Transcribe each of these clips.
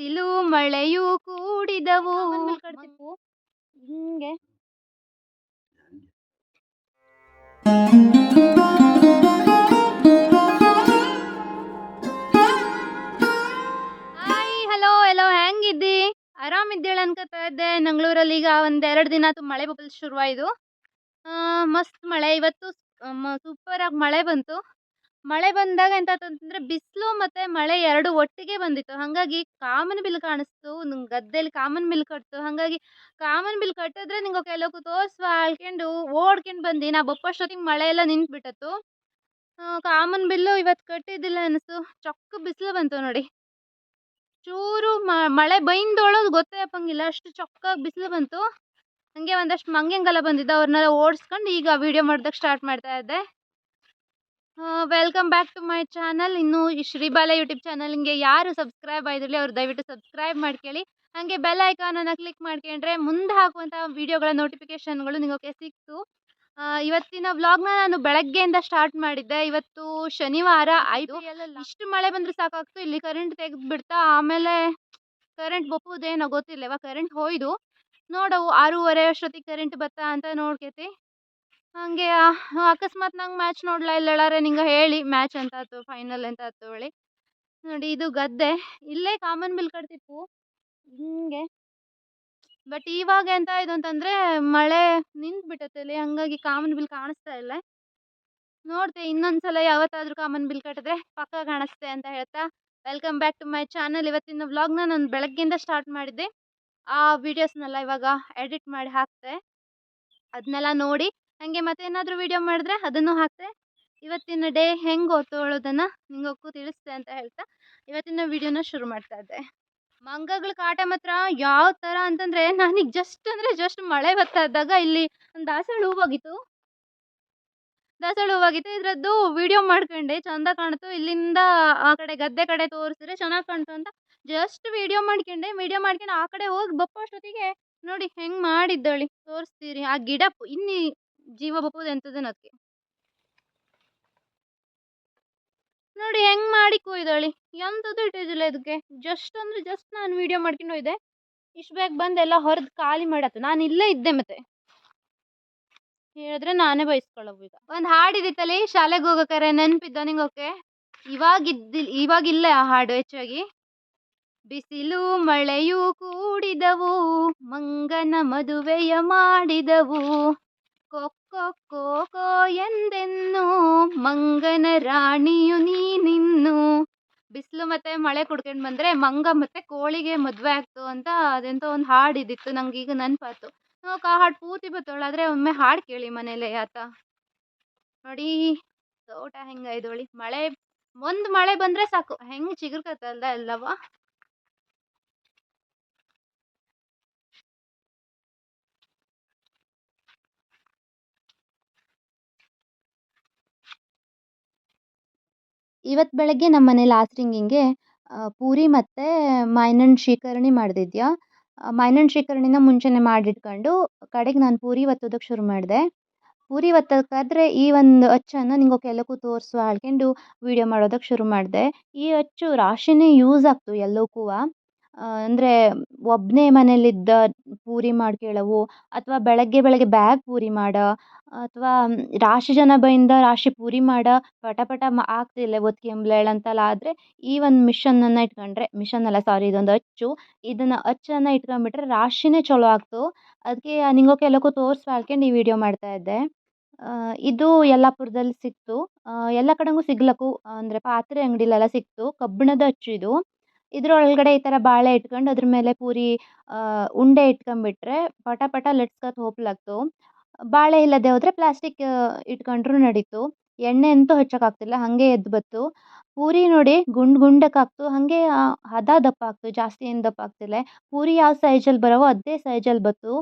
ಬಿಸಿಲು ಮಳೆಯೂ ಕೂಡಿದವು. ಹಿಂಗೆ. ಹಾಯ್ ಹಲೋ ಎಲ್ಲೋ ಹೆಂಗಿದ್ದಿ? ಆರಾಮಿದ್ದೇಳು ಅನ್ಕೋತಾ ಇದ್ದೆ. ನಂಗ್ಳೂರಲ್ಲಿ ಈಗ ಒಂದ್ ಎರಡು ದಿನ ತುಂಬ ಮಳೆ ಬಬಲ್ ಶುರುವಾಯಿತು ಮಸ್ತ್ ಮಳೆ. ಇವತ್ತು ಸೂಪರ್ ಆಗಿ ಮಳೆ ಬಂತು. ಮಳೆ ಬಂದಾಗ ಎಂತ ಅಂತಂದ್ರೆ ಬಿಸಿಲು ಮತ್ತೆ ಮಳೆ ಎರಡು ಒಟ್ಟಿಗೆ ಬಂದಿತ್ತು. ಹಾಗಾಗಿ ಕಾಮನ್ ಬಿಲ್ ಕಾಣಿಸ್ತು ನಿಮ್ ಗದ್ದೆಲಿ ಕಾಮನ್ ಬಿಲ್ ಕಟ್ತು. ಹಾಗಾಗಿ ಕಾಮನ್ ಬಿಲ್ ಕಟ್ಟಿದ್ರೆ ನಿಂಗೆ ಕೆಲವು ತೋರ್ಸುವ ಅಳ್ಕೊಂಡು ಓಡ್ಕೊಂಡು ಬಂದು. ನಾ ಬಪ್ಪಷ್ಟೊತ್ತಿಗೆ ಮಳೆ ಎಲ್ಲ ನಿಂತು ಕಾಮನ್ ಬಿಲ್ಲು ಇವತ್ತು ಕಟ್ಟಿದ್ದಿಲ್ಲ ಅನಿಸ್ತು ಚೊಕ್ಕ ಬಿಸಿಲು ಬಂತು ನೋಡಿ. ಚೂರು ಮಳೆ ಬೈಂದೊಳೋದು ಗೊತ್ತೇ ಅಪ್ಪಂಗಿಲ್ಲ. ಅಷ್ಟು ಚೊಕ್ಕಾಗಿ ಬಿಸಿಲು ಬಂತು. ಹಂಗೆ ಒಂದಷ್ಟು ಮಂಗೆಂಗೆಲ್ಲ ಬಂದಿದ್ದ. ಅವ್ರನ್ನೆಲ್ಲ ಓಡಿಸ್ಕೊಂಡು ಈಗ ವಿಡಿಯೋ ಮಾಡೋದಕ್ಕೆ ಸ್ಟಾರ್ಟ್ ಮಾಡ್ತಾ ಇದ್ದೆ. Welcome back to my channel ಇನ್ನು ಈ ಶ್ರೀಬಾಲ ಯೂಟ್ಯೂಬ್ ಚಾನಲ್ಗೆ ಯಾರು ಸಬ್ಸ್ಕ್ರೈಬ್ ಆಗಿರಲಿ ಅವ್ರು ದಯವಿಟ್ಟು ಸಬ್ಸ್ಕ್ರೈಬ್ ಮಾಡ್ಕೊಳ್ಳಿ. ಹಾಗೆ ಬೆಲ್ ಐಕಾನನ್ನು ಕ್ಲಿಕ್ ಮಾಡ್ಕೊಂಡ್ರೆ ಮುಂದೆ ಹಾಕುವಂಥ ವೀಡಿಯೋಗಳ ನೋಟಿಫಿಕೇಷನ್ಗಳು ನಿಮಗೆ ಸಿಕ್ತು ಇವತ್ತಿನ ವ್ಲಾಗ್ನ ನಾನು ಬೆಳಗ್ಗೆಯಿಂದ ಸ್ಟಾರ್ಟ್ ಮಾಡಿದ್ದೆ. ಇವತ್ತು ಶನಿವಾರ ಐದು ಇಷ್ಟು ಮಳೆ ಬಂದರೆ ಸಾಕಾಗ್ತು. ಇಲ್ಲಿ ಕರೆಂಟ್ ತೆಗೆದು ಬಿಡ್ತಾ ಆಮೇಲೆ ಕರೆಂಟ್ ಬಪ್ಪುದೇನೋ ಗೊತ್ತಿಲ್ಲ. ಇವಾಗ ಕರೆಂಟ್ ಹೋಯ್ದು. ನೋಡವು ಆರೂವರೆ ಅಷ್ಟೊತ್ತಿಗೆ ಕರೆಂಟ್ ಬತ್ತಾ ಅಂತ ನೋಡ್ಕೈತಿ. ಹಾಗೆ ಅಕಸ್ಮಾತ್ ನಂಗೆ ಮ್ಯಾಚ್ ನೋಡ್ಲಾ ಇಲ್ಲ ಹೇಳಾರೆ ನಿಂಗೆ ಹೇಳಿ ಮ್ಯಾಚ್ ಅಂತ ಆಯ್ತು ಫೈನಲ್ ಅಂತ ಆಯ್ತು ಹೇಳಿ. ನೋಡಿ ಇದು ಗದ್ದೆ. ಇಲ್ಲೇ ಕಾಮನ್ ಬಿಲ್ ಕಟ್ತಿತ್ತು ಹಿಂಗೆ. ಬಟ್ ಇವಾಗ ಎಂತ ಇದು ಅಂತಂದರೆ ಮಳೆ ನಿಂತು ಇಲ್ಲಿ. ಹಂಗಾಗಿ ಕಾಮನ್ ಬಿಲ್ ಕಾಣಿಸ್ತಾ ಇಲ್ಲ. ನೋಡ್ತೆ ಇನ್ನೊಂದು ಸಲ ಯಾವತ್ತಾದರೂ ಕಾಮನ್ ಬಿಲ್ ಕಟ್ಟಿದ್ರೆ ಪಕ್ಕ ಕಾಣಿಸ್ತೆ ಅಂತ ಹೇಳ್ತಾ. Welcome back to my channel ಇವತ್ತಿನ ವ್ಲಾಗ್ನ ನಾನು ಬೆಳಗ್ಗೆಯಿಂದ ಸ್ಟಾರ್ಟ್ ಮಾಡಿದ್ದೆ. ಆ ವಿಡಿಯೋಸ್ನೆಲ್ಲ ಇವಾಗ ಎಡಿಟ್ ಮಾಡಿ ಹಾಕ್ತೆ. ಅದನ್ನೆಲ್ಲ ನೋಡಿ ಹಾಗೆ ಮತ್ತೆ ಏನಾದರೂ ವೀಡಿಯೋ ಮಾಡಿದ್ರೆ ಅದನ್ನು ಹಾಕ್ತೆ. ಇವತ್ತಿನ ಡೇ ಹೆಂಗೆ ಓದ್ತೋಳೋದನ್ನು ನಿಮಗೂ ತಿಳಿಸ್ತೆ ಅಂತ ಹೇಳ್ತಾ ಇವತ್ತಿನ ವಿಡಿಯೋನ ಶುರು ಮಾಡ್ತಾ ಇದ್ದೆ. ಮಂಗಗಳ ಕಾಟ ಮಾತ್ರ ಯಾವ ಥರ ಅಂತಂದರೆ ನನಗೆ ಜಸ್ಟ್ ಅಂದರೆ ಜಸ್ಟ್ ಮಳೆ ಬರ್ತಾ ಇದ್ದಾಗ ಇಲ್ಲಿ ದಾಸವಾಳ ಹೂವಾಗಿತ್ತು ದಾಸವಾಳ ಹೂವಾಗಿತ್ತು ಇದರದ್ದು ವಿಡಿಯೋ ಮಾಡ್ಕೊಂಡೆ. ಚಂದ ಕಾಣ್ತು. ಇಲ್ಲಿಂದ ಆ ಕಡೆ ಗದ್ದೆ ಕಡೆ ತೋರಿಸಿದ್ರೆ ಚೆನ್ನಾಗಿ ಕಾಣ್ತು ಅಂತ ಜಸ್ಟ್ ವಿಡಿಯೋ ಮಾಡ್ಕೊಂಡೆ. ವಿಡಿಯೋ ಮಾಡ್ಕೊಂಡು ಆ ಕಡೆ ಹೋಗಿ ಬಪ್ಪ ಅಷ್ಟೊತ್ತಿಗೆ ನೋಡಿ ಹೆಂಗೆ ಮಾಡಿದ್ದಳಿ. ತೋರಿಸ್ತೀರಿ. ಆ ಗಿಡ ಇನ್ನಿ ಜೀವ ಬಪ್ಪುದು ಎಂಥದ್ದು ಅದಕ್ಕೆ ನೋಡಿ ಹೆಂಗ್ ಮಾಡಿ ಕೊಯ್ದಳಿ. ಎಂಥದ್ದು ಇಟ್ಟಿದ್ದಿಲ್ಲ ಇದಕ್ಕೆ ಜಸ್ಟ್ ಅಂದ್ರೆ ಜಸ್ಟ್ ನಾನು ವಿಡಿಯೋ ಮಾಡ್ಕೊಂಡು ಹೋಯ್ದೆ. ಇಷ್ಟು ಬೇಗ ಬಂದು ಎಲ್ಲ ಹೊರದು ಖಾಲಿ ಮಾಡತ್ತೆ ನಾನು ಇಲ್ಲೇ ಇದ್ದೆ ಮತ್ತೆ. ಹೇಳಿದ್ರೆ ನಾನೇ ಬಯಸ್ಕೊಳ್ಳವು ಈಗ. ಒಂದು ಹಾಡಿದಿತ್ತಲ್ಲಿ, ಶಾಲೆಗೆ ಹೋಗೋಕಾರೆ ನೆನಪಿದ್ದ ನಿಂಗೆ ಓಕೆ ಇವಾಗ ಇವಾಗಿಲ್ಲ ಆ ಹಾಡು ಹೆಚ್ಚಾಗಿ. ಬಿಸಿಲು ಮಳೆಯೂ ಕೂಡಿದವು, ಮಂಗನ ಮದುವೆಯ ಮಾಡಿದವು. ಕೊಕ್ಕೊ ಕೋ ಎಂದೆನ್ನು ಮಂಗನ ರಾಣಿಯು ನೀನಿನ್ನು. ಬಿಸಿಲು ಮತ್ತೆ ಮಳೆ ಕುಡ್ಕೊಂಡು ಬಂದರೆ ಮಂಗ ಮತ್ತೆ ಕೋಳಿಗೆ ಮದುವೆ ಆಗ್ತು ಅಂತ ಅದೆಂತ ಒಂದು ಹಾಡು ಇದ್ದಿತ್ತು ನಂಗೆ ಈಗ ನೆನಪಾತು ನೋಕ ಆ ಹಾಡು ಪೂರ್ತಿ ಬತ್ತೋಳಾದ್ರೆ ಒಮ್ಮೆ ಹಾಡು ಕೇಳಿ ಮನೇಲೆ ಆತ. ನೋಡಿ, ತೋಟ ಹೆಂಗೈದೋಳಿ ಮಳೆ, ಒಂದು ಮಳೆ ಬಂದರೆ ಸಾಕು. ಹೆಂಗೆ ಚಿಗುರ್ಕತ್ತಲ್ದ ಎಲ್ಲವ? ಇವತ್ತು ಬೆಳಗ್ಗೆ ನಮ್ಮ ಮನೇಲಿ ಆಸ್ರಿಂಗಿಂಗೆ ಪೂರಿ ಮತ್ತು ಮಾವಿನಣ್ಣು ಶ್ರೀಕರ್ಣಿ ಮಾಡ್ದಿದ್ಯಾ. ಮಾವಿನಣ್ಣು ಶ್ರೀಕರಣಿನ ಮುಂಚೆನೇ ಮಾಡಿಟ್ಕೊಂಡು, ಕಡೆಗೆ ನಾನು ಪೂರಿ ಒತ್ತೋದಕ್ಕೆ ಶುರು ಮಾಡಿದೆ. ಪೂರಿ ಒತ್ತೋಕ್ಕಾದ್ರೆ ಈ ಒಂದು ಅಚ್ಚನ್ನು ನಿಂಗೆ ಎಲ್ಲಕ್ಕೂ ತೋರಿಸು ಹೇಳ್ಕೊಂಡು ವೀಡಿಯೋ ಮಾಡೋದಕ್ಕೆ ಶುರು ಮಾಡಿದೆ. ಈ ಅಚ್ಚು ರಾಶಿನೇ ಯೂಸ್ ಆಗ್ತು ಎಲ್ಲಕ್ಕೂ ಅಂದರೆ ಒಬ್ಬನೇ ಮನೆಯಲ್ಲಿದ್ದ ಪೂರಿ ಮಾಡ್ಕೊಳ್ಳವು ಅಥವಾ ಬೆಳಗ್ಗೆ ಬೆಳಗ್ಗೆ ಬ್ಯಾಗ್ ಪೂರಿ ಮಾಡು, ಅಥವಾ ರಾಶಿ ಜನ ಬೈಂದ ರಾಶಿ ಪೂರಿ ಮಾಡು, ಪಟ ಪಟ ಮ ಆಗ್ತಿಲ್ಲ ಒತ್ಕೆಂಬ್ಲೇಳ ಅಂತೆಲ್ಲ ಆದರೆ ಈ ಒಂದು ಮಿಷನನ್ನು ಇಟ್ಕೊಂಡ್ರೆ, ಮಿಷನ್ ಅಲ್ಲ ಸಾರಿ ಇದೊಂದು ಅಚ್ಚು, ಇದನ್ನು ಅಚ್ಚನ್ನು ಇಟ್ಕೊಂಡ್ಬಿಟ್ರೆ ರಾಶಿನೇ ಚಲೋ ಆಗ್ತು. ಅದಕ್ಕೆ ನಿಂಗೋ ಎಲ್ಲಕ್ಕೂ ತೋರಿಸುವ ಹೇಳ್ಕೊಂಡು ಈ ವಿಡಿಯೋ ಮಾಡ್ತಾ ಇದ್ದೆ. ಇದು ಯಲ್ಲಾಪುರದಲ್ಲಿ ಸಿಕ್ತು. ಎಲ್ಲ ಕಡೆಗೂ ಸಿಗ್ಲಕ್ಕು, ಅಂದರೆ ಪಾತ್ರೆ ಅಂಗಡಿಲೆಲ್ಲ ಸಿಕ್ತು ಕಬ್ಬಿಣದ ಅಚ್ಚು ಇದು. ಇದ್ರ ಒಳಗಡೆ ಈ ಥರ ಬಾಳೆ ಇಟ್ಕೊಂಡು ಅದ್ರ ಮೇಲೆ ಪೂರಿ ಉಂಡೆ ಇಟ್ಕೊಂಬಿಟ್ರೆ ಪಟ ಪಟ ಲಟ್ಸ್ಕತ್ ಹೋಗ್ಲಾಗ್ತು ಬಾಳೆ ಇಲ್ಲದೆ ಹೋದರೆ ಪ್ಲಾಸ್ಟಿಕ್ ಇಟ್ಕೊಂಡ್ರೂ ನಡೀತು. ಎಣ್ಣೆ ಅಂತೂ ಹಚ್ಚೋಕ್ಕಾಗ್ತಿಲ್ಲ, ಹಾಗೆ ಎದ್ದು ಬತ್ತು. ಪೂರಿ ನೋಡಿ ಗುಂಡು ಗುಂಡಕ್ಕಾಗ್ತು, ಹಾಗೆ ಹದ ದಪ್ಪ ಆಗ್ತು ಜಾಸ್ತಿ ಏನು ದಪ್ಪ ಆಗ್ತಿಲ್ಲ ಪೂರಿ ಯಾವ ಸೈಜಲ್ಲಿ ಬರೋವೋ ಅದೇ ಸೈಜಲ್ಲಿ ಬತ್ತು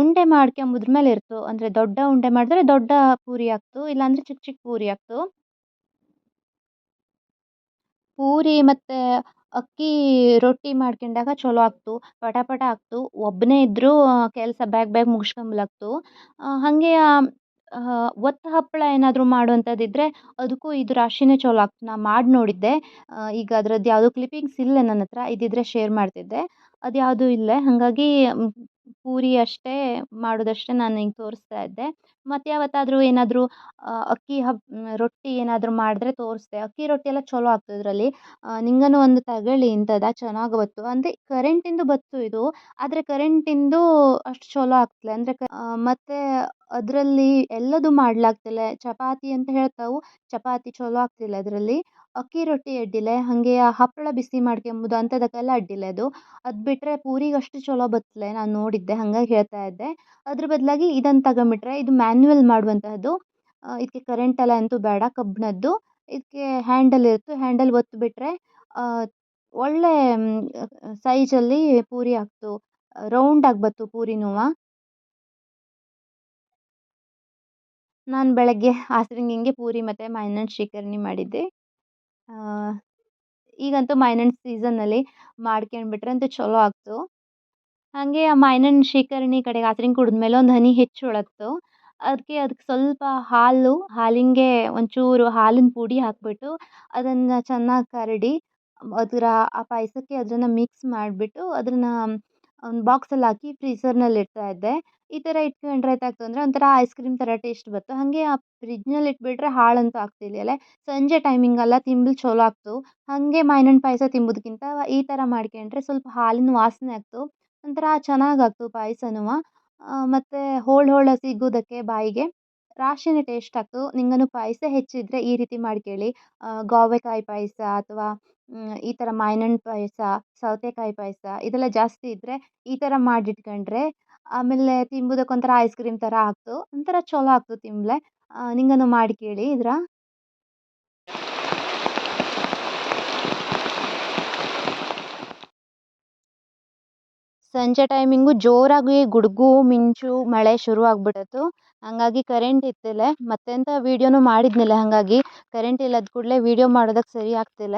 ಉಂಡೆ ಮಾಡ್ಕೊಂಬುದ್ರ ಮೇಲೆ ಇರ್ತು. ಅಂದರೆ ದೊಡ್ಡ ಉಂಡೆ ಮಾಡಿದ್ರೆ ದೊಡ್ಡ ಪೂರಿ ಆಗ್ತು, ಇಲ್ಲಾಂದರೆ ಚಿಕ್ಕ ಚಿಕ್ಕ ಪೂರಿ ಆಗ್ತು. ಪೂರಿ ಮತ್ತು ಅಕ್ಕಿ ರೊಟ್ಟಿ ಮಾಡ್ಕೊಂಡಾಗ ಚಲೋ ಆಗ್ತು ಪಟ ಪಟ ಆಗ್ತು ಒಬ್ಬನೇ ಇದ್ದರೂ ಕೆಲಸ ಬೇಗ ಬೇಗ ಮುಗಿಸ್ಕೊಂಬಲಾಗ್ತು. ಹಾಗೆ ಒತ್ತು ಹಪ್ಪಳ ಏನಾದರೂ ಮಾಡುವಂಥದ್ದಿದ್ರೆ ಅದಕ್ಕೂ ಇದು ರಾಶಿನೇ ಚಲೋ ಆಗ್ತು. ನಾ ಮಾಡಿ ನೋಡಿದ್ದೆ. ಈಗ ಅದ್ರದ್ದು ಯಾವುದೂ ಕ್ಲಿಪ್ಪಿಂಗ್ಸ್ ಇಲ್ಲ ನನ್ನ ಹತ್ರ. ಇದ್ದಿದ್ದರೆ ಶೇರ್ ಮಾಡ್ತಿದ್ದೆ. ಅದು ಯಾವುದೂ ಇಲ್ಲ. ಹಾಗಾಗಿ ಪೂರಿ ಅಷ್ಟೇ ಮಾಡೋದಷ್ಟೇ ನಾನು ಹಿಂಗೆ ತೋರಿಸ್ತಾ ಇದ್ದೆ. ಮತ್ತು ಯಾವತ್ತಾದರೂ ಏನಾದರೂ ಅಕ್ಕಿ ಹಬ್ ರೊಟ್ಟಿ ಏನಾದರೂ ಮಾಡಿದ್ರೆ ತೋರಿಸ್ದೆ. ಅಕ್ಕಿ ರೊಟ್ಟಿ ಎಲ್ಲ ಚಲೋ ಆಗ್ತದೆ ಇದರಲ್ಲಿ. ನಿಂಗನು ಒಂದು ತಗೊಳ್ಳಿ ಇಂಥದ್ದು ಚೆನ್ನಾಗಿ ಬತ್ತು ಅಂದರೆ ಕರೆಂಟಿಂದು ಬತ್ತು ಇದು. ಆದರೆ ಕರೆಂಟಿಂದು ಅಷ್ಟು ಚಲೋ ಆಗ್ತಿಲ್ಲ. ಅಂದರೆ ಕ ಮತ್ತು ಅದರಲ್ಲಿ ಎಲ್ಲದೂ ಮಾಡ್ಲಾಗ್ತಿಲ್ಲ. ಚಪಾತಿ ಅಂತ ಹೇಳ್ತಾವು. ಚಪಾತಿ ಚಲೋ ಆಗ್ತಿಲ್ಲ ಅದರಲ್ಲಿ. ಅಕ್ಕಿ ರೊಟ್ಟಿ ಅಡ್ಡಿಲ್ಲ. ಹಾಗೆ ಹಪ್ಪಳ ಬಿಸಿ ಮಾಡ್ಕೊಂಬುದು ಅಂಥದಕ್ಕೆಲ್ಲ ಅಡ್ಡಿಲ್ಲ ಅದು. ಅದು ಬಿಟ್ಟರೆ ಪೂರಿಗೆ ಅಷ್ಟು ಚಲೋ ಬತ್ತಲೆ ನಾನು ನೋಡಿದ್ದೆ, ಹಾಗಾಗಿ ಹೇಳ್ತಾ ಇದ್ದೆ. ಅದ್ರ ಬದಲಾಗಿ ಇದನ್ನು ತಗೊಂಬಿಟ್ರೆ ಇದು ಮ್ಯಾನ್ಯುವಲ್ ಮಾಡುವಂತಹದ್ದು. ಇದಕ್ಕೆ ಕರೆಂಟ್ ಎಲ್ಲ ಅಂತೂ ಬೇಡ, ಕಬ್ಬಿಣದ್ದು. ಇದಕ್ಕೆ ಹ್ಯಾಂಡಲ್ ಇರುತ್ತೆ. ಹ್ಯಾಂಡಲ್ ಒತ್ತಿಬಿಟ್ರೆ ಒಳ್ಳೆ ಸೈಜಲ್ಲಿ ಪೂರಿ ಆಗ್ತು. ರೌಂಡಾಗಿ ಬತ್ತು ಪೂರಿನೂ ನಾನು ಬೆಳಗ್ಗೆ ಆಸ್ರಿಂಗಿಂಗೆ ಪೂರಿ ಮತ್ತು ಮೈನನ್ ಶ್ರೀಕರ್ಣಿ ಮಾಡಿದ್ದೆ. ಈಗಂತೂ ಮಾವಿನಹಣ್ಣು ಸೀಸನ್ನಲ್ಲಿ ಮಾಡ್ಕೊಂಡ್ಬಿಟ್ರೆ ಅಂತೂ ಚಲೋ ಆಗ್ತು. ಹಾಗೆ ಆ ಮಾವಿನಹಣ್ಣು ಶ್ರೀಕರ್ಣಿ ಕಡೆಗೆ ಆಸ್ರಿಂಗ್ ಕುಡಿದ್ಮೇಲೆ ಒಂದು ಹನಿ ಹೆಚ್ಚು ಒಳಗ್ತು. ಅದಕ್ಕೆ ಅದಕ್ಕೆ ಸ್ವಲ್ಪ ಹಾಲು, ಹಾಲಿಂಗೆ ಒಂಚೂರು ಹಾಲಿನ ಪುಡಿ ಹಾಕಿಬಿಟ್ಟು ಅದನ್ನು ಚೆನ್ನಾಗಿ ಕರಡಿ, ಅದರ ಆ ಪಾಯಸಕ್ಕೆ ಅದನ್ನು ಮಿಕ್ಸ್ ಮಾಡಿಬಿಟ್ಟು ಅದನ್ನು ಒಂದು ಬಾಕ್ಸಲ್ಲಿ ಹಾಕಿ ಫ್ರೀಝರ್ನಲ್ಲಿ ಇಡ್ತಾ ಇದ್ದೆ. ಈ ಥರ ಇಟ್ಕೊಂಡ್ರೆ ಏತಾಗ್ತು ಅಂದರೆ ಒಂಥರ ಐಸ್ ಕ್ರೀಮ್ ಥರ ಟೇಸ್ಟ್ ಬಂತು ಹಾಗೆ ಆ ಫ್ರಿಜ್ನಲ್ಲಿ ಇಟ್ಬಿಟ್ರೆ ಹಾಳಂತೂ ಆಗ್ತಿರ್ಲಿಲ್ಲ ಸಂಜೆ ಟೈಮಿಂಗೆಲ್ಲ ತಿಂಬಲು ಚಲೋ ಆಗ್ತು. ಹಾಗೆ ಮಾವಿನಣ್ಣು ಪಾಯಸ ತಿಂಬೋದ್ಕಿಂತ ಈ ಥರ ಮಾಡ್ಕೊಂಡ್ರೆ ಸ್ವಲ್ಪ ಹಾಲಿನ ವಾಸನೆ ಆಗ್ತು. ಒಂಥರ ಚೆನ್ನಾಗಾಗ್ತು ಪಾಯಸನೂ. ಮತ್ತು ಹೋಳು ಹೋಳು ಸಿಗೋದಕ್ಕೆ ಬಾಯಿಗೆ ರಾಶಿನೇ ಟೇಸ್ಟ್ ಆಗ್ತು ನಿಂಗೇನು ಪಾಯಸ ಹೆಚ್ಚಿದ್ರೆ ಈ ರೀತಿ ಮಾಡ್ಕೊಳ್ಳಿ ಗೋವೆಕಾಯಿ ಪಾಯಸ ಅಥವಾ ಈ ಥರ ಮಾವಿನಹಣ್ಣು ಪಾಯಸ, ಸೌತೆಕಾಯಿ ಪಾಯಸ, ಇದೆಲ್ಲ ಜಾಸ್ತಿ ಇದ್ದರೆ ಈ ಥರ ಮಾಡಿಟ್ಕೊಂಡ್ರೆ, ಆಮೇಲೆ ತಿಂಬೋದಕ್ಕೆ ಒಂಥರ ಐಸ್ ಕ್ರೀಮ್ ಥರ ಆಗ್ತು ಒಂಥರ ಚಲೋ ಆಗ್ತು ತಿಂಬಲೆ. ನಿಂಗೇನು ಮಾಡಿ ಕೇಳಿ ಇದ್ರ. ಸಂಜೆ ಟೈಮಿಂಗು ಜೋರಾಗಿ ಗುಡುಗು, ಮಿಂಚು, ಮಳೆ ಶುರು ಆಗ್ಬಿಟ್ಟಿತ್ತು ಹಾಗಾಗಿ ಕರೆಂಟ್ ಇತ್ತಿಲ್ಲ. ಮತ್ತೆಂತ ವೀಡಿಯೋನು ಮಾಡಿದ್ನಿಲ್ಲ, ಹಾಗಾಗಿ ಕರೆಂಟ್ ಇಲ್ಲದ ಕೂಡಲೇ ವೀಡಿಯೋ ಮಾಡೋದಕ್ಕೆ ಸರಿ ಆಗ್ತಿಲ್ಲ.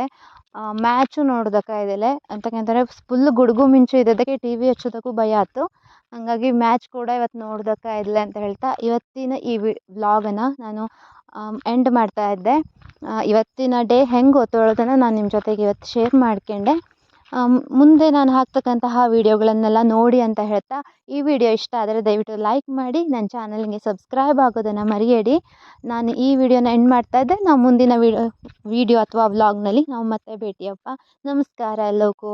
ಮ್ಯಾಚು ನೋಡೋದಕ್ಕೆ ಅಂತ ಅಂತಕ್ಕಂತಾರೆ ಫುಲ್ ಗುಡುಗು, ಮಿಂಚು ಇದ್ದದಕ್ಕೆ ಟಿ ವಿ ಹಚ್ಚೋದಕ್ಕೂ ಭಯ ಆಯ್ತು ಹಾಗಾಗಿ ಮ್ಯಾಚ್ ಕೂಡ ಇವತ್ತು ನೋಡೋದಕ್ಕೆ ಇಲ್ಲ ಅಂತ ಹೇಳ್ತಾ, ಇವತ್ತಿನ ಈ ವಿ ವ್ಲಾಗನ್ನು ನಾನು ಎಂಡ್ ಮಾಡ್ತಾ ಇದ್ದೆ. ಇವತ್ತಿನ ಡೇ ಹೆಂಗೆ ಗೊತ್ತೋಳೋದನ್ನು ನಾನು ನಿಮ್ಮ ಜೊತೆಗೆ ಇವತ್ತು ಶೇರ್ ಮಾಡ್ಕೊಂಡೆ. ಮುಂದೆ ನಾನು ಹಾಕ್ತಕ್ಕಂತಹ ವೀಡಿಯೋಗಳನ್ನೆಲ್ಲ ನೋಡಿ ಅಂತ ಹೇಳ್ತಾ ಈ ವಿಡಿಯೋ ಇಷ್ಟ ಆದರೆ ದಯವಿಟ್ಟು ಲೈಕ್ ಮಾಡಿ, ನನ್ನ ಚಾನಲ್ಗೆ ಸಬ್ಸ್ಕ್ರೈಬ್ ಆಗೋದನ್ನು ಮರೆಯಡಿ. ನಾನು ಈ ವಿಡಿಯೋನ ಎಂಡ್ ಮಾಡ್ತಾ ಇದ್ದೆ. ನಾವು ಮುಂದಿನ ವಿಡಿಯೋ ಅಥವಾ ವ್ಲಾಗ್ನಲ್ಲಿ ನಾವು ಮತ್ತೆ ಭೇಟಿಯಪ್ಪ. ನಮಸ್ಕಾರ ಎಲ್ಲವಕ್ಕೂ